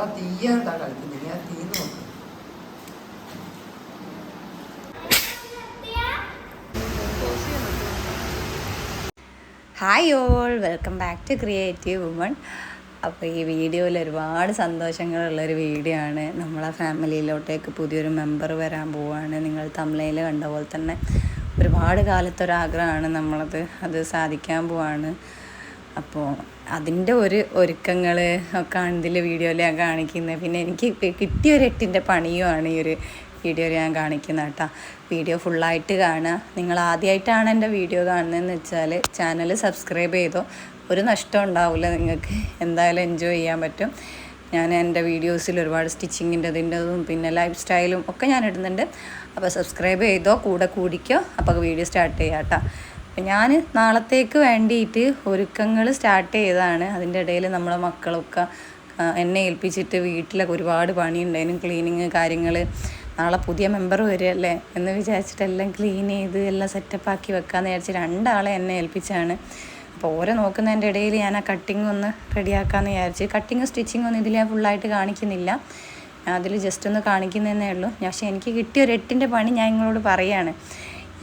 എത്ര തീയാണ്ടാ കളിക്കുന്നത് ഞാൻ തീ hi all welcome back to creative woman അപ്പോൾ ഈ വീഡിയോയിൽ ഒരുപാട് സന്തോഷങ്ങളുള്ളൊരു വീഡിയോ ആണ്. നമ്മളെ ഫാമിലിയിലോട്ടേക്ക് പുതിയൊരു മെമ്പർ വരാൻ പോവുകയാണ് നിങ്ങൾ തമിഴയിൽ കണ്ട പോലെ തന്നെ ഒരുപാട് കാലത്തൊരാഗ്രഹമാണ് നമ്മളത് അത് സാധിക്കാൻ പോവാണ്. അപ്പോൾ അതിന്റെ ഒരു ഒരുക്കങ്ങൾ ഒക്കെ ഇതിൽ വീഡിയോയിൽ ഞാൻ കാണിക്കുന്നത് പിന്നെ എനിക്ക് കിട്ടിയ ഒരു എട്ടിന്റെ പണിയുമാണ് ഈ ഒരു വീഡിയോയിൽ ഞാൻ കാണിക്കുന്നത് കേട്ടോ. വീഡിയോ ഫുള്ളായിട്ട് കാണുക നിങ്ങൾ ആദ്യമായിട്ടാണ് എന്റെ വീഡിയോ കാണുന്നതെന്ന് വെച്ചാൽ ചാനൽ സബ്സ്ക്രൈബ് ചെയ്തോ. ഒരു നഷ്ടം ഉണ്ടാവില്ല നിങ്ങൾക്ക്. എന്തായാലും എൻജോയ് ചെയ്യാൻ പറ്റും. ഞാൻ എന്റെ വീഡിയോസിൽ ഒരുപാട് സ്റ്റിച്ചിങ്ങിന്റെതിന്റെതും പിന്നെ ലൈഫ് സ്റ്റൈലും ഒക്കെ ഞാൻ ഇടുന്നുണ്ട്. അപ്പോൾ സബ്സ്ക്രൈബ് ചെയ്തോ കൂടെ കൂടിക്കോ. അപ്പോൾ വീഡിയോ സ്റ്റാർട്ട് ചെയ്യാം കേട്ടോ. അപ്പം ഞാൻ നാളത്തേക്ക് വേണ്ടിയിട്ട് ഒരുക്കങ്ങൾ സ്റ്റാർട്ട് ചെയ്തതാണ്. അതിന്റെ ഇടയിൽ നമ്മളെ മക്കളൊക്കെ എന്നെ ഏൽപ്പിച്ചിട്ട് വീട്ടിലൊക്കെ ഒരുപാട് പണിയുണ്ടായിരുന്നു. ക്ലീനിങ് കാര്യങ്ങൾ നാളെ പുതിയ മെമ്പർ വരികയല്ലേ? എന്ന് വിചാരിച്ചിട്ട് എല്ലാം ക്ലീൻ ചെയ്ത് എല്ലാം സെറ്റപ്പ് ആക്കി വെക്കാമെന്ന് വിചാരിച്ച് രണ്ടാളെ എന്നെ ഏൽപ്പിച്ചാണ്. അപ്പോൾ ഓരോ നോക്കുന്നതിന്റെ ഇടയിൽ ഞാൻ ആ കട്ടിങ് ഒന്ന് റെഡിയാക്കാമെന്ന് വിചാരിച്ച്. കട്ടിങ് സ്റ്റിച്ചിങ് ഒന്നും ഇതിൽ ഞാൻ ഫുള്ളായിട്ട് കാണിക്കുന്നില്ല. അതിൽ ജസ്റ്റ് ഒന്ന് കാണിക്കുന്നതെന്നേ ഉള്ളൂ. പക്ഷേ എനിക്ക് കിട്ടിയ ഒരു എട്ടിന്റെ പണി ഞാൻ നിങ്ങളോട് പറയാണ്.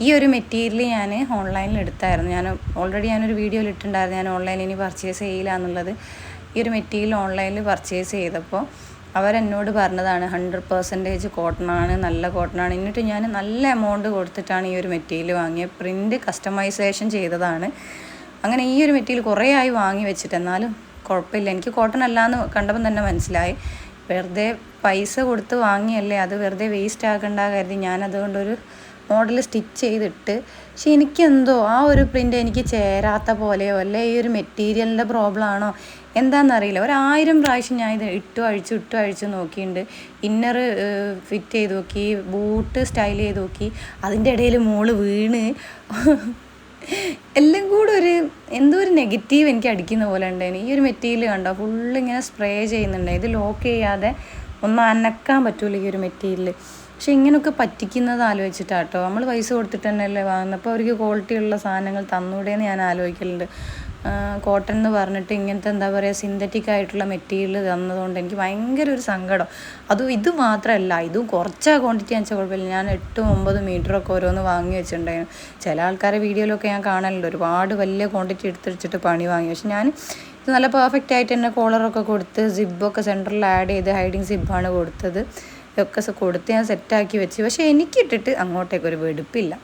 ഈ ഒരു മെറ്റീരിയൽ ഞാൻ ഓൺലൈനിൽ എടുത്തായിരുന്നു. ഞാൻ ഓൾറെഡി ഞാനൊരു വീഡിയോയിൽ ഇട്ടിട്ടുണ്ടായിരുന്നു. ഞാൻ ഓൺലൈനിൽ ഇനി പർച്ചേസ് ചെയ്യില്ല എന്നുള്ളത്. ഈ ഒരു മെറ്റീരിയൽ ഓൺലൈനിൽ പർച്ചേസ് ചെയ്തപ്പോൾ അവരെന്നോട് പറഞ്ഞതാണ് ഹൺഡ്രഡ് പെർസെന്റേജ് കോട്ടൺ ആണ് നല്ല കോട്ടൺ ആണ്. എന്നിട്ട് ഞാൻ നല്ല എമൗണ്ട് കൊടുത്തിട്ടാണ് ഈ ഒരു മെറ്റീരിയൽ വാങ്ങിയത്. പ്രിന്റ് കസ്റ്റമൈസേഷൻ ചെയ്തതാണ്. അങ്ങനെ ഈ ഒരു മെറ്റീരിയൽ കുറേ ആയി വാങ്ങി വെച്ചിട്ട് എന്നാലും കുഴപ്പമില്ല. എനിക്ക് കോട്ടൺ അല്ലാന്ന് കണ്ടപ്പം തന്നെ മനസ്സിലായി. വെറുതെ പൈസ കൊടുത്ത് വാങ്ങിയല്ലേ അത് വെറുതെ വേസ്റ്റ് ആക്കണ്ട കരുതി ഞാൻ അതുകൊണ്ടൊരു മോഡൽ സ്റ്റിച്ച് ചെയ്തിട്ട്. പക്ഷെ എനിക്കെന്തോ ആ ഒരു പ്രിന്റ് എനിക്ക് ചേരാത്ത പോലെയോ അല്ലെ? ഈ ഒരു മെറ്റീരിയലിന്റെ പ്രോബ്ലം ആണോ? എന്താണെന്നറിയില്ല ഒരായിരം പ്രാവശ്യം ഞാൻ ഇത് ഇട്ടു അഴിച്ചു ഇട്ടു അഴിച്ചു നോക്കിയിട്ടുണ്ട് ഇന്നർ ഫിറ്റ് ചെയ്ത് നോക്കി ബൂട്ട് സ്റ്റൈൽ ചെയ്ത് നോക്കി. അതിന്റെ ഇടയിൽ മോൾ വീണ്. എല്ലാം കൂടെ ഒരു എന്തോ ഒരു നെഗറ്റീവ് എനിക്ക് അടിക്കുന്ന പോലെ ഉണ്ടായിരുന്നു ഈ ഒരു മെറ്റീരിയൽ കണ്ടോ? ഫുള്ള് ഇങ്ങനെ സ്പ്രേ ചെയ്യുന്നുണ്ട്. ഇത് ലോക്ക് ചെയ്യാതെ ഒന്നും അനക്കാൻ പറ്റൂല ഈ ഒരു മെറ്റീരിയൽ പക്ഷെ ഇങ്ങനെയൊക്കെ പറ്റിക്കുന്നത് ആലോചിച്ചിട്ടാട്ടോ. നമ്മൾ പൈസ കൊടുത്തിട്ട് തന്നെയല്ലേ വാങ്ങുന്നത് അപ്പോൾ അവർക്ക് ക്വാളിറ്റി ഉള്ള സാധനങ്ങൾ തന്നൂടെയെന്ന് ഞാൻ ആലോചിക്കലുണ്ട്. കോട്ടൺ എന്ന് പറഞ്ഞിട്ട് ഇങ്ങനത്തെ എന്താ പറയുക സിന്തറ്റിക് ആയിട്ടുള്ള മെറ്റീരിയൽ തന്നതുകൊണ്ട് എനിക്ക് ഭയങ്കര ഒരു സങ്കടം. അതും ഇത് മാത്രമല്ല ഇതും കുറച്ച് ക്വാണ്ടിറ്റി വെച്ചാൽ കുഴപ്പമില്ല. ഞാൻ എട്ടും മീറ്റർ മീറ്ററൊക്കെ ഓരോന്ന് വാങ്ങി വെച്ചിട്ടുണ്ടായിരുന്നു. ചില ആൾക്കാരെ വീഡിയോയിലൊക്കെ ഞാൻ കാണലുണ്ട്. ഒരുപാട് വലിയ ക്വാണ്ടിറ്റി എടുത്ത് വെച്ചിട്ട് പണി വാങ്ങി. പക്ഷെ ഞാൻ ഇത് നല്ല പെർഫെക്റ്റ് ആയിട്ട് തന്നെ കോളറൊക്കെ കൊടുത്ത് സിബൊക്കെ സെന്ററിൽ ആഡ് ചെയ്ത് ഹൈഡിങ് സിബ്ബാണ് കൊടുത്തത്. സ- കൊടുത്ത് ഞാൻ സെറ്റാക്കി വെച്ച്. പക്ഷേ എനിക്കിട്ടിട്ട് അങ്ങോട്ടേക്ക് ഒരു വെടുപ്പില്ല.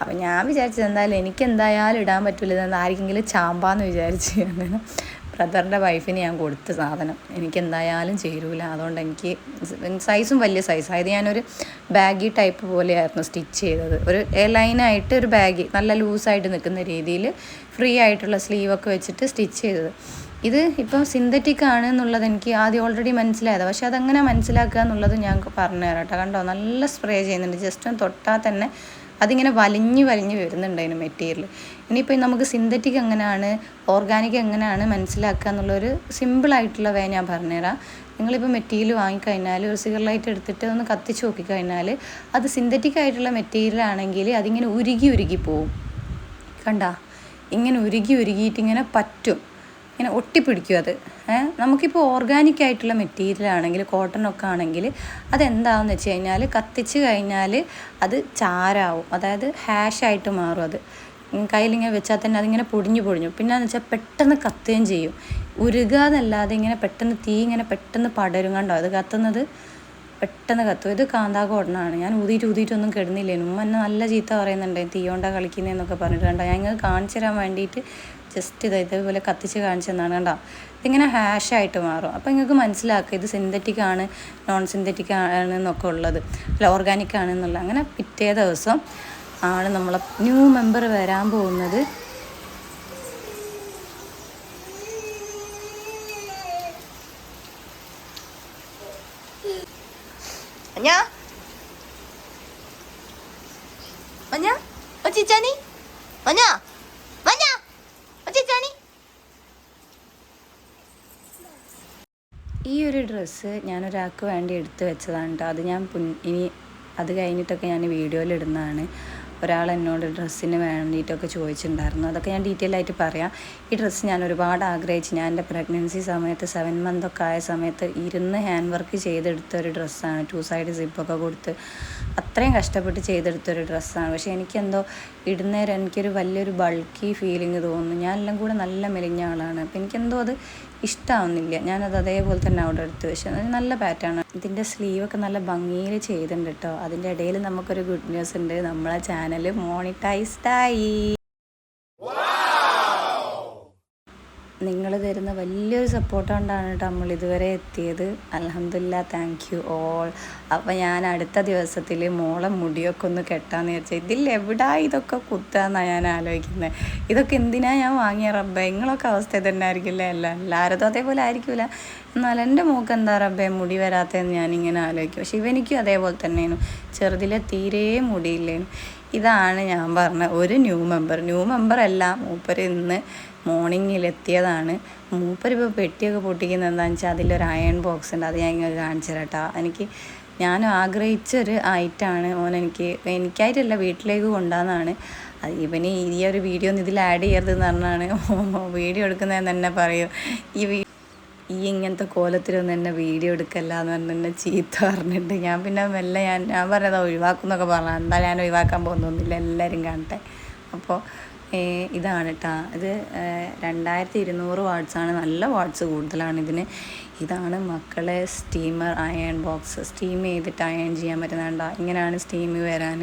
അപ്പം ഞാൻ വിചാരിച്ചത് എന്തായാലും എനിക്ക് എന്തായാലും ഇടാൻ പറ്റില്ല ഇതെന്ന് ആർക്കെങ്കിലും ചാമ്പാന്ന് വിചാരിച്ച് അങ്ങനെ ബ്രദറിന്റെ വൈഫിന് ഞാൻ കൊടുത്ത സാധനം. എനിക്ക് എന്തായാലും ചേരൂല. അതുകൊണ്ട് എനിക്ക് സൈസും വലിയ സൈസ്. അതായത് ഞാനൊരു ബാഗി ടൈപ്പ് പോലെയായിരുന്നു സ്റ്റിച്ച് ചെയ്തത്. ഒരു ലൈനായിട്ട് ഒരു ബാഗി നല്ല ലൂസായിട്ട് നിൽക്കുന്ന രീതിയിൽ ഫ്രീ ആയിട്ടുള്ള സ്ലീവൊക്കെ വെച്ചിട്ട് സ്റ്റിച്ച് ചെയ്തത്. ഇത് ഇപ്പം സിന്തറ്റിക് ആണ് എന്നുള്ളത് എനിക്ക് ആദ്യം ഓൾറെഡി മനസ്സിലായത്. പക്ഷെ അതെങ്ങനെ മനസ്സിലാക്കുക എന്നുള്ളത് ഞാൻ പറഞ്ഞു തരാം കേട്ടോ. കണ്ടോ? നല്ല സ്പ്രേ ചെയ്യുന്നുണ്ട്. ജസ്റ്റ് ഒന്ന് തൊട്ടാൽ തന്നെ അതിങ്ങനെ വലിഞ്ഞ് വലിഞ്ഞ് വരുന്നുണ്ട് അതിന് മെറ്റീരിയൽ ഇനിയിപ്പോൾ നമുക്ക് സിന്തറ്റിക് എങ്ങനെയാണ് ഓർഗാനിക് എങ്ങനെയാണ് മനസ്സിലാക്കുക എന്നുള്ളൊരു സിമ്പിളായിട്ടുള്ള വേ ഞാൻ പറഞ്ഞുതരാം നിങ്ങളിപ്പോൾ മെറ്റീരിയൽ വാങ്ങിക്കഴിഞ്ഞാൽ ഒരു സിഗർ ലൈറ്റ് എടുത്തിട്ട് ഒന്ന് കത്തിച്ച് നോക്കിക്കഴിഞ്ഞാൽ അത് സിന്തറ്റിക് ആയിട്ടുള്ള മെറ്റീരിയൽ ആണെങ്കിൽ അതിങ്ങനെ ഉരുകി ഉരുകി പോവും. കണ്ട? ഇങ്ങനെ ഉരുകി ഉരുകിയിട്ട് ഇങ്ങനെ പറ്റും. ഇങ്ങനെ ഒട്ടിപ്പിടിക്കും അത്. നമുക്കിപ്പോൾ ഓർഗാനിക് ആയിട്ടുള്ള മെറ്റീരിയൽ ആണെങ്കിൽ കോട്ടൺ ഒക്കെ ആണെങ്കിൽ അതെന്താണെന്ന് വെച്ച് കഴിഞ്ഞാൽ കത്തിച്ച് കഴിഞ്ഞാൽ അത് ചാരാവും. അതായത് ഹാഷായിട്ട് മാറും അത്. കയ്യിലിങ്ങനെ വെച്ചാൽ തന്നെ അതിങ്ങനെ പൊടിഞ്ഞു പൊടിഞ്ഞു. പിന്നെ എന്ന് വെച്ചാൽ പെട്ടെന്ന് കത്തുകയും ചെയ്യും. ഉരുകാന്നല്ലാതെ ഇങ്ങനെ പെട്ടെന്ന് തീ ഇങ്ങനെ പെട്ടെന്ന് പടരും കണ്ടോ? അത് കത്തുന്നത് പെട്ടെന്ന് കത്തും. ഇത് കാന്താ കോട്ടനാണ് ഞാൻ ഊതിയിട്ട് ഊതിയിട്ടൊന്നും കിടന്നില്ലേനു. ഉമ്മ എന്നെ നല്ല ചീത്ത പറയുന്നുണ്ടായി തീയോണ്ട കളിക്കുന്നതെന്നൊക്കെ പറഞ്ഞിട്ട് കണ്ടോ? ഞാൻ ഇങ്ങനെ കാണിച്ചു തരാൻ വേണ്ടിയിട്ട് ജസ്റ്റ് ഇത് ഇതേപോലെ കത്തിച്ച് കാണിച്ചു തന്നാണ് കണ്ടോ? ഇതിങ്ങനെ ഹാഷായിട്ട് മാറും. അപ്പോൾ നിങ്ങൾക്ക് മനസ്സിലാക്കുക ഇത് സിന്തറ്റിക് ആണ് നോൺ സിന്തറ്റിക് ആണ് എന്നൊക്കെ ഉള്ളത്. അല്ല ഓർഗാനിക് ആണ് എന്നുള്ളത് അങ്ങനെ പിറ്റേ ദിവസം ആണ് നമ്മളെ ന്യൂ മെമ്പർ വരാൻ പോകുന്നത്. മഞ്ഞ മഞ്ഞ മഞ്ഞ ഈ ഒരു ഡ്രസ്സ് ഞാനൊരാൾക്ക് വേണ്ടി എടുത്തു വെച്ചതാണ് കേട്ടോ അത് ഞാൻ ഇനി അത് കഴിഞ്ഞിട്ടൊക്കെ ഞാൻ വീഡിയോയിൽ ഇടുന്നതാണ്. ഒരാൾ എന്നോട് ഡ്രസ്സിന് വേണ്ടിയിട്ടൊക്കെ ചോദിച്ചിട്ടുണ്ടായിരുന്നു. അതൊക്കെ ഞാൻ ഡീറ്റെയിൽ ആയിട്ട് പറയാം. ഈ ഡ്രസ്സ് ഞാൻ ഒരുപാട് ആഗ്രഹിച്ച് ഞാൻ എന്റെ പ്രഗ്നൻസി സമയത്ത് സെവൻ മന്ത് ഒക്കെ ആയ സമയത്ത് ഇരുന്ന് ഹാൻഡ് വർക്ക് ചെയ്തെടുത്ത ഒരു ഡ്രസ്സാണ്. ടു സൈഡ് സിപ്പൊക്കെ കൊടുത്ത് അത്രയും കഷ്ടപ്പെട്ട് ചെയ്തെടുത്ത ഒരു ഡ്രസ്സാണ്. പക്ഷേ എനിക്കെന്തോ ഇടുന്നേരം എനിക്കൊരു വലിയൊരു ബൾക്കി ഫീലിംഗ് തോന്നുന്നു. ഞാൻ എല്ലാം കൂടെ നല്ല മെലിഞ്ഞ ആളാണ്. അപ്പോൾ എനിക്കെന്തോ അത് ഇഷ്ടമാവുന്നില്ല ഞാനത് അതേപോലെ തന്നെ അവിടെ എടുത്ത് വെച്ചു. നല്ല പാറ്റാണ് ഇതിന്റെ സ്ലീവൊക്കെ നല്ല ഭംഗിയിൽ ചെയ്തിട്ടുണ്ട് കേട്ടോ അതിന്റെ ഇടയിൽ നമുക്കൊരു ഗുഡ് ന്യൂസ് ഉണ്ട്. നമ്മളെ ചാനൽ മോണിറ്റൈസ്ഡ് ആയി. നിങ്ങൾ തരുന്ന വലിയൊരു സപ്പോർട്ട് കൊണ്ടാണ് കേട്ടോ നമ്മൾ ഇതുവരെ എത്തിയത്. അലഹമില്ല താങ്ക് യു ഓൾ അപ്പം ഞാൻ അടുത്ത ദിവസത്തിൽ മോളെ മുടിയൊക്കെ ഒന്ന് കെട്ടാന്ന് വിചാരിച്ചാൽ ഇതിൽ എവിടാ ഇതൊക്കെ കുത്താന്നാണ് ഞാൻ ആലോചിക്കുന്നത് ഇതൊക്കെ എന്തിനാ ഞാൻ വാങ്ങിയ റബ്ബേ? നിങ്ങളൊക്കെ അവസ്ഥ തന്നെ ആയിരിക്കില്ല അല്ല എല്ലാവരതും അതേപോലെ ആയിരിക്കില്ല എന്നാൽ എന്റെ മോക്ക് എന്താ റബ്ബേ? മുടി വരാത്തതെന്ന് ഞാനിങ്ങനെ ആലോചിക്കും. പക്ഷെ ഇവനിക്കും അതേപോലെ തന്നെയാണ്. ചെറുതിലെ തീരെ മുടിയില്ലേനു. ഇതാണ് ഞാൻ പറഞ്ഞ ഒരു ന്യൂ മെമ്പർ ന്യൂ മെമ്പർ അല്ല മൂപ്പർ ഇന്ന് മോർണിംഗിൽ എത്തിയതാണ് മൂപ്പരിപ്പോൾ പെട്ടിയൊക്കെ പൊട്ടിക്കുന്നത് എന്താണെന്ന് വെച്ചാൽ അതിലൊരു അയൺ ബോക്സ് ഉണ്ട്. അത് ഞാൻ ഇങ്ങനെ കാണിച്ചു തരാട്ടോ എനിക്ക് ഞാൻ ആഗ്രഹിച്ചൊരു ഐറ്റാണ്. ഓൻ എനിക്ക് എനിക്കായിട്ടല്ല വീട്ടിലേക്ക് കൊണ്ടാന്നാണ് അത് ഇവന് ഈ ഒരു വീഡിയോ ഒന്നും ഇതിൽ ആഡ് ചെയ്യരുതെന്ന് പറഞ്ഞാണ് വീഡിയോ എടുക്കുന്നതെന്ന് തന്നെ പറയും. ഈ ഈ ഇങ്ങനത്തെ കോലത്തിലൊന്നും എന്നെ വീഡിയോ എടുക്കല്ല എന്ന് പറഞ്ഞ് എന്നെ ചീത്ത പറഞ്ഞിട്ട് ഞാൻ പിന്നെ മെല്ലെ ഞാൻ ഞാൻ പറഞ്ഞത് ഒഴിവാക്കും എന്നൊക്കെ പറഞ്ഞു എന്താ ഞാൻ ഒഴിവാക്കാൻ പോകുന്നൊന്നുമില്ല. എല്ലാവരും കാണട്ടെ. അപ്പോൾ ഇതാണ് കേട്ടോ ഇത് രണ്ടായിരത്തി ഇരുന്നൂറ് വാട്ട്സാണ്. നല്ല വാട്ട്സ് കൂടുതലാണ് ഇതിന്. ഇതാണ് മക്കളെ സ്റ്റീമർ അയൺ ബോക്സ്. സ്റ്റീം ചെയ്തിട്ട് അയൺ ചെയ്യാൻ പറ്റുന്നുണ്ടോ ഇങ്ങനെയാണ് സ്റ്റീം വരാൻ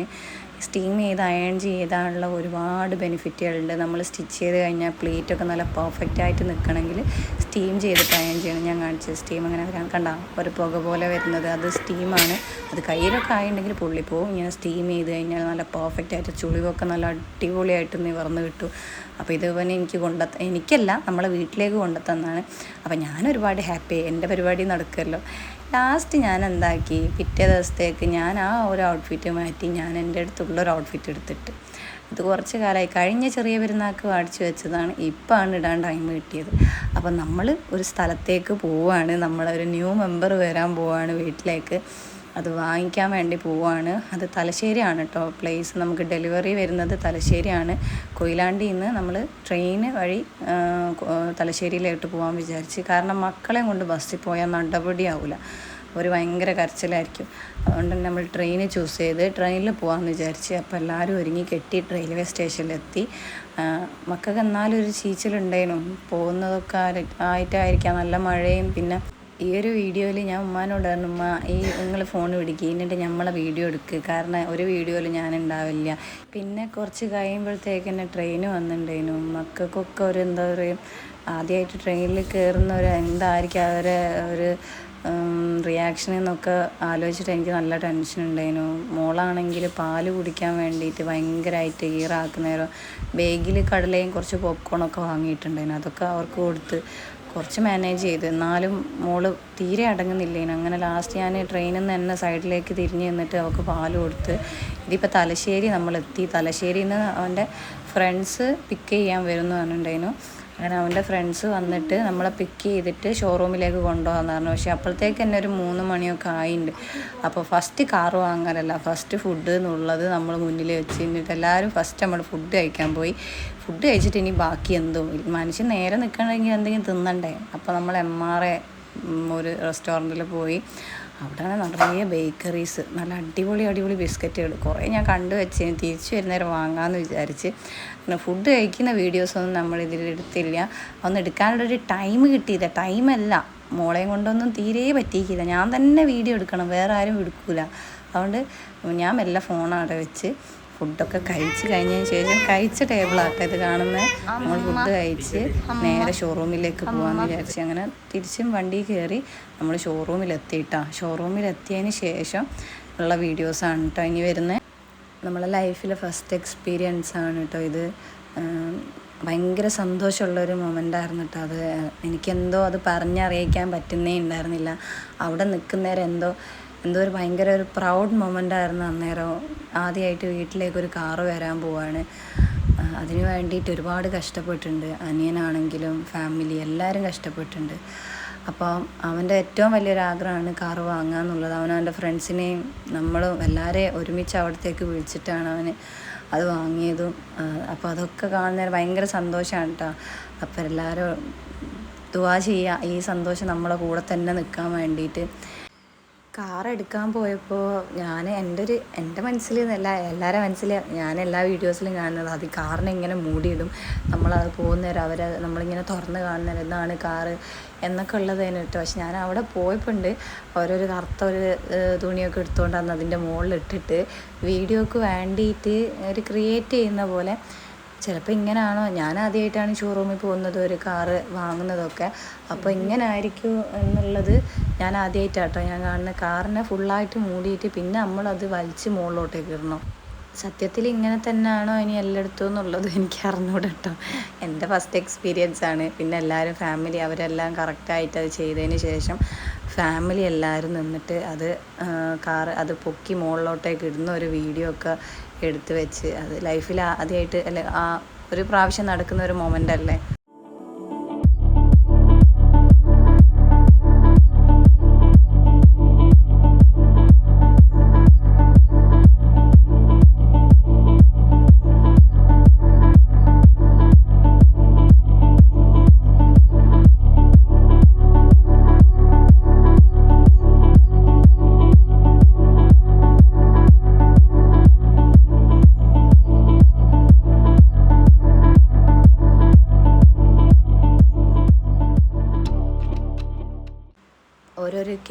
സ്റ്റീം ചെയ്ത് അയൺ ചെയ്താലുള്ള ഒരുപാട് ബെനിഫിറ്റുകളുണ്ട് നമ്മൾ സ്റ്റിച്ച് ചെയ്ത് കഴിഞ്ഞാൽ പ്ലേറ്റൊക്കെ നല്ല പെർഫെക്റ്റ് ആയിട്ട് നിൽക്കണമെങ്കിൽ സ്റ്റീം ചെയ്തിട്ട് അയൺ ചെയ്യണം. ഞാൻ കാണിച്ചത് സ്റ്റീം അങ്ങനെ കണ്ട? ഒരു പുക പോലെ വരുന്നത്. അത് സ്റ്റീമാണ് അത് കയ്യിലൊക്കെ ആയിട്ടുണ്ടെങ്കിൽ പൊള്ളിപ്പോവും ഇങ്ങനെ സ്റ്റീം ചെയ്ത് കഴിഞ്ഞാൽ നല്ല പെർഫെക്റ്റ് ആയിട്ട് ചുളിവൊക്കെ നല്ല അടിപൊളിയായിട്ട് നിവർന്ന് കിട്ടും. അപ്പോൾ ഇത് പിന്നെ എനിക്ക് കൊണ്ട എനിക്കല്ല നമ്മളെ വീട്ടിലേക്ക് കൊണ്ടുത്തന്നാണ് അപ്പോൾ ഞാൻ ഒരുപാട് ഹാപ്പി എന്റെ പരിപാടി നടക്കുമല്ലോ ലാസ്റ്റ് ഞാൻ എന്താക്കി പിറ്റേ ദിവസത്തേക്ക് ഞാൻ ആ ഒരു ഔട്ട്ഫിറ്റ് മാറ്റി ഞാൻ എന്റെ അടുത്തുള്ള ഒരു ഔട്ട്ഫിറ്റ് എടുത്തിട്ട്. അത് കുറച്ച് കാലമായി കഴിഞ്ഞ ചെറിയ പെരുന്നാൾക്ക് വാടിച്ചു വെച്ചതാണ്. ഇപ്പോഴാണ് ഇടാൻ ടൈം കിട്ടിയത്. അപ്പം നമ്മൾ ഒരു സ്ഥലത്തേക്ക് പോവുകയാണ് നമ്മളൊരു ന്യൂ മെമ്പർ വരാൻ പോവുകയാണ് വീട്ടിലേക്ക്. അത് വാങ്ങിക്കാൻ വേണ്ടി പോവുകയാണ് അത് തലശ്ശേരിയാണ് കേട്ടോ പ്ലേസ് നമുക്ക് ഡെലിവറി വരുന്നത് തലശ്ശേരിയാണ്. കൊയിലാണ്ടിയിൽ നിന്ന് നമ്മൾ ട്രെയിൻ വഴി തലശ്ശേരിയിലോട്ട് പോകാൻ വിചാരിച്ച്. കാരണം മക്കളെ കൊണ്ട് ബസ്സിൽ പോയാൽ നടപടിയാവില്ല ഒരു ഭയങ്കര കരച്ചിലായിരിക്കും. അതുകൊണ്ട് തന്നെ നമ്മൾ ട്രെയിൻ ചൂസ് ചെയ്ത് ട്രെയിനിൽ പോകാമെന്ന് വിചാരിച്ച് അപ്പോൾ എല്ലാവരും ഒരുങ്ങി കെട്ടി റെയിൽവേ സ്റ്റേഷനിലെത്തി മക്കൾക്ക് എന്നാലും ഒരു ചീച്ചിലുണ്ടായിരുന്നു പോകുന്നതൊക്കെ ആയിട്ടായിരിക്കാം. നല്ല മഴയും പിന്നെ ഈ ഒരു വീഡിയോയിൽ ഞാൻ ഉമ്മാനോട് പറഞ്ഞു ഉമ്മ ഈ നിങ്ങൾ ഫോൺ പിടിക്കുക എന്നിട്ട് നമ്മളെ വീഡിയോ എടുക്കുക കാരണം ഒരു വീഡിയോയിൽ ഞാൻ ഉണ്ടാവില്ല പിന്നെ കുറച്ച് കഴിയുമ്പോഴത്തേക്ക് തന്നെ ട്രെയിൻ വന്നിട്ടുണ്ടായിരുന്നു. മക്കൾക്കൊക്കെ ഒരു എന്താ പറയുക ആദ്യമായിട്ട് ട്രെയിനിൽ കയറുന്ന ഒരു എന്തായിരിക്കും അവരെ ഒരു റിയാക്ഷൻ എന്നൊക്കെ ആലോചിച്ചിട്ട് എനിക്ക് നല്ല ടെൻഷൻ ഉണ്ടായിരുന്നു. മോളാണെങ്കിൽ പാൽ കുടിക്കാൻ വേണ്ടിയിട്ട് ഭയങ്കരമായിട്ട് ഈറാക്കുന്നേരം ബേഗിൽ കടലയും കുറച്ച് പോപ്കോണൊക്കെ വാങ്ങിയിട്ടുണ്ടായിരുന്നു. അതൊക്കെ അവർക്ക് കൊടുത്ത് കുറച്ച് മാനേജ് ചെയ്ത്. എന്നാലും മോൾ തീരെ അടങ്ങുന്നില്ലേനു അങ്ങനെ ലാസ്റ്റ് ഞാൻ ട്രെയിനിൽ നിന്ന് തന്നെ സൈഡിലേക്ക് തിരിഞ്ഞ് നിന്നിട്ട് അവൾക്ക് പാൽ കൊടുത്ത് ഇതിപ്പോൾ തലശ്ശേരി നമ്മളെത്തി. തലശ്ശേരിയിൽ നിന്ന് അവന്റെ ഫ്രണ്ട്സ് പിക്ക് ചെയ്യാൻ വരുന്നു പറഞ്ഞിട്ടുണ്ടായിരുന്നു. അങ്ങനെ അവന്റെ ഫ്രണ്ട്സ് വന്നിട്ട് നമ്മളെ പിക്ക് ചെയ്തിട്ട് ഷോറൂമിലേക്ക് കൊണ്ടുപോകാന്ന് പറഞ്ഞു. പക്ഷേ അപ്പോഴത്തേക്ക് തന്നെ ഒരു മൂന്ന് മണിയൊക്കെ ആയിട്ടുണ്ട് അപ്പോൾ ഫസ്റ്റ് കാറ് വാങ്ങാനല്ല ഫസ്റ്റ് ഫുഡ് എന്നുള്ളത് നമ്മൾ മുന്നിൽ വെച്ച് കഴിഞ്ഞിട്ട് എല്ലാവരും ഫസ്റ്റ് നമ്മൾ ഫുഡ് കഴിക്കാൻ പോയി. ഫുഡ് കഴിച്ചിട്ട് ഇനി ബാക്കി എന്തോ. മനുഷ്യൻ നേരെ നിൽക്കണമെങ്കിൽ എന്തെങ്കിലും തിന്നണ്ടേ? അപ്പോൾ നമ്മൾ എം ആർ എ ഒരു റെസ്റ്റോറന്റിൽ പോയി. അവിടെ നിറയെ ബേക്കറീസ്. നല്ല അടിപൊളി അടിപൊളി ബിസ്ക്കറ്റുകൾ കുറേ ഞാൻ കണ്ടു വെച്ച്. തിരിച്ചു വരുന്നേരം വാങ്ങാമെന്ന് വിചാരിച്ച്. പിന്നെ ഫുഡ് കഴിക്കുന്ന വീഡിയോസൊന്നും നമ്മൾ ഇതിൽ എടുത്തില്ല. ഒന്ന് എടുക്കാനുള്ളൊരു ടൈം കിട്ടിയില്ല. ടൈമല്ല മോളെയും കൊണ്ടൊന്നും തീരെ പറ്റിയിക്കില്ല ഞാൻ തന്നെ വീഡിയോ എടുക്കണം. വേറെ ആരും എടുക്കില്ല അതുകൊണ്ട് ഞാൻ മെല്ലെ ഫോൺ അവിടെ വെച്ച് ഫുഡൊക്കെ കഴിച്ച് കഴിഞ്ഞതിന് ശേഷം കഴിച്ച ടേബിളാട്ടോ ഇത് കാണുന്നത് നമ്മൾ ഫുഡ് കഴിച്ച് നേരെ ഷോറൂമിലേക്ക് പോകാമെന്ന് വിചാരിച്ച് അങ്ങനെ തിരിച്ചും വണ്ടി കയറി നമ്മൾ ഷോറൂമിലെത്തിയിട്ടാ ഷോറൂമിലെത്തിയതിന് ശേഷം ഉള്ള വീഡിയോസാണ് കേട്ടോ ഇനി വരുന്നത് നമ്മളെ ലൈഫിലെ ഫസ്റ്റ് എക്സ്പീരിയൻസ് ആണ് കേട്ടോ ഇത്. ഭയങ്കര സന്തോഷമുള്ളൊരു മൊമെന്റ് ആയിരുന്നു കേട്ടോ അത്. എനിക്കെന്തോ അത് പറഞ്ഞറിയിക്കാൻ പറ്റുന്നേ ഉണ്ടായിരുന്നില്ല. അവിടെ നിൽക്കുന്നേരം എന്തോ എന്തോ ഒരു ഭയങ്കര ഒരു പ്രൗഡ് മൊമെന്റ് ആയിരുന്നു അന്നേരം. ആദ്യമായിട്ട് വീട്ടിലേക്ക് ഒരു കാറ് വരാൻ പോവാണ്. അതിനു വേണ്ടിയിട്ട് ഒരുപാട് കഷ്ടപ്പെട്ടിട്ടുണ്ട്. അനിയനാണെങ്കിലും ഫാമിലി എല്ലാവരും കഷ്ടപ്പെട്ടിട്ടുണ്ട്. അപ്പോൾ അവന്റെ ഏറ്റവും വലിയൊരു ആഗ്രഹമാണ് കാറ് വാങ്ങുക എന്നുള്ളത്. അവൻ അവന്റെ ഫ്രണ്ട്സിനെയും നമ്മളും എല്ലാവരെയും ഒരുമിച്ച് അവിടത്തേക്ക് വിളിച്ചിട്ടാണ് അവന് അത് വാങ്ങിയതും. അപ്പോൾ അതൊക്കെ കാണുന്നതിന് ഭയങ്കര സന്തോഷമാണ് കേട്ടോ അപ്പോൾ എല്ലാവരും ദുവാ ചെയ്യുക. ഈ സന്തോഷം നമ്മളെ കൂടെ തന്നെ നിൽക്കാൻ വേണ്ടിയിട്ട്. കാർ എടുക്കാൻ പോയപ്പോൾ ഞാൻ എന്റെ ഒരു എന്റെ മനസ്സിൽ എന്നല്ല എല്ലാവരുടെ മനസ്സിൽ ഞാൻ എല്ലാ വീഡിയോസിലും കാണുന്നത് അത് കാറിനെ ഇങ്ങനെ മൂടിയിടും. നമ്മളത് പോകുന്നേരം അവരെ നമ്മളിങ്ങനെ തുറന്ന് കാണുന്നേരം എന്താണ് കാറ് എന്നൊക്കെ ഉള്ളത് കേട്ടോ. പക്ഷെ ഞാൻ അവിടെ പോയപ്പോണ്ട്. ഓരോരു കറുത്ത ഒരു തുണിയൊക്കെ എടുത്തുകൊണ്ട് അന്ന് അതിന്റെ മുകളിൽ ഇട്ടിട്ട് വീഡിയോക്ക് വേണ്ടിയിട്ട് ഒരു ക്രിയേറ്റ് ചെയ്യുന്ന പോലെ. ചിലപ്പോൾ ഇങ്ങനെയാണോ ഞാൻ ആദ്യമായിട്ടാണ് ഷോറൂമിൽ പോകുന്നത് ഒരു കാറ് വാങ്ങുന്നതൊക്കെ. അപ്പോൾ ഇങ്ങനെ ആയിരിക്കും എന്നുള്ളത് ഞാൻ ആദ്യമായിട്ടാട്ടോ ഞാൻ കാണുന്ന. കാറിനെ ഫുള്ളായിട്ട് മൂടിയിട്ട് പിന്നെ നമ്മളത് വലിച്ച് മുകളിലോട്ടേക്ക് ഇടണം. സത്യത്തിൽ ഇങ്ങനെ തന്നെയാണോ ഇനി എല്ലായിടത്തും എന്നുള്ളത് എനിക്ക് അറിഞ്ഞൂടെ കേട്ടോ എന്റെ ഫസ്റ്റ് എക്സ്പീരിയൻസ് ആണ്. പിന്നെ എല്ലാവരും ഫാമിലി അവരെല്ലാം കറക്റ്റായിട്ട് അത് ചെയ്തതിന് ശേഷം ഫാമിലി എല്ലാവരും നിന്നിട്ട് അത് കാറ് അത് പൊക്കി മുകളിലോട്ടേക്ക് ഇടുന്ന ഒരു വീഡിയോ ഒക്കെ എടുത്തു വെച്ച്. അത് ലൈഫിൽ ആദ്യമായിട്ട് അല്ലെ ആ ഒരു പ്രാവശ്യം നടക്കുന്ന ഒരു മൊമെന്റ് അല്ലേ?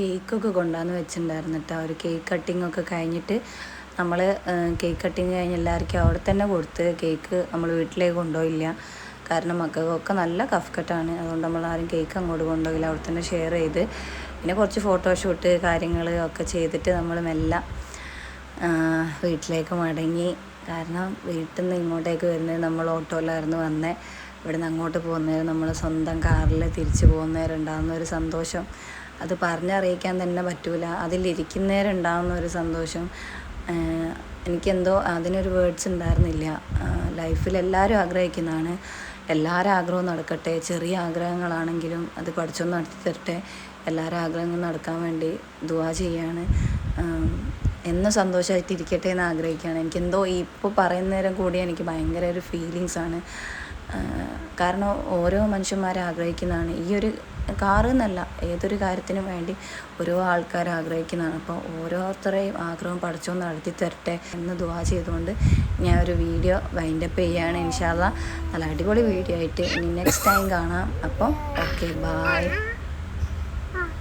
കേക്കൊക്കെ കൊണ്ടുവന്ന് വെച്ചിട്ടുണ്ടായിരുന്നു കേട്ടോ. ഒരു കേക്ക് കട്ടിംഗ് ഒക്കെ കഴിഞ്ഞിട്ട് നമ്മൾ കേക്ക് കട്ടിങ് കഴിഞ്ഞ് എല്ലാവർക്കും അവിടെ തന്നെ കൊടുത്ത് കേക്ക് നമ്മൾ വീട്ടിലേക്ക് കൊണ്ടുപോയില്ല. കാരണം മക്കൾക്കൊക്കെ നല്ല കഫ് കട്ടാണ് അതുകൊണ്ട് നമ്മൾ ആരും കേക്ക് അങ്ങോട്ട് കൊണ്ടുപോയില്ല അവിടെ തന്നെ ഷെയർ ചെയ്ത് പിന്നെ കുറച്ച് ഫോട്ടോഷൂട്ട് കാര്യങ്ങൾ ഒക്കെ ചെയ്തിട്ട് നമ്മൾ മെല്ലെ വീട്ടിലേക്ക് മടങ്ങി. കാരണം വീട്ടിൽ നിന്ന് ഇങ്ങോട്ടേക്ക് വരുന്നത് നമ്മൾ ഓട്ടോയിലായിരുന്നു വന്നേ. ഇവിടെ നിന്ന് അങ്ങോട്ട് പോകുന്നേരം നമ്മൾ സ്വന്തം കാറിൽ തിരിച്ചു പോകുന്നേരം ഉണ്ടാകുന്ന ഒരു സന്തോഷം. അത് പറഞ്ഞറിയിക്കാൻ തന്നെ പറ്റൂല. അതിലിരിക്കുന്നേരം ഉണ്ടാകുന്ന ഒരു സന്തോഷം. എനിക്കെന്തോ അതിനൊരു വേർഡ്സ് ഉണ്ടായിരുന്നില്ല. ലൈഫിൽ എല്ലാവരും ആഗ്രഹിക്കുന്നതാണ്. എല്ലാവരും ആഗ്രഹവും നടക്കട്ടെ. ചെറിയ ആഗ്രഹങ്ങളാണെങ്കിലും അത് പഠിച്ചൊന്ന് നടത്തി തരട്ടെ. എല്ലാവരും ആഗ്രഹങ്ങൾ നടക്കാൻ വേണ്ടി ദുവാ ചെയ്യാണ്. എന്നും സന്തോഷമായിട്ടിരിക്കട്ടെ എന്ന് ആഗ്രഹിക്കുകയാണ്. എനിക്കെന്തോ ഇപ്പോൾ പറയുന്നേരം കൂടി എനിക്ക് ഭയങ്കര ഒരു ഫീലിങ്സാണ് കാരണം ഓരോ മനുഷ്യന്മാരെ ആഗ്രഹിക്കുന്നതാണ്. ഈ ഒരു കാറ് എന്നല്ല ഏതൊരു കാര്യത്തിനും വേണ്ടി ഓരോ ആൾക്കാർ ആഗ്രഹിക്കുന്നതാണ്. അപ്പോൾ ഓരോരുത്തരെയും ആഗ്രഹം പഠിച്ചു നടത്തി തരട്ടെ എന്ന് ദുവാ ചെയ്തുകൊണ്ട് ഞാൻ ഒരു വീഡിയോ വൈൻഡപ്പ് ചെയ്യുകയാണ് ഇൻഷാല്ല നല്ല അടിപൊളി വീഡിയോ ആയിട്ട് ഇനി നെക്സ്റ്റ് ടൈം കാണാം. അപ്പോൾ ഓക്കെ ബായ്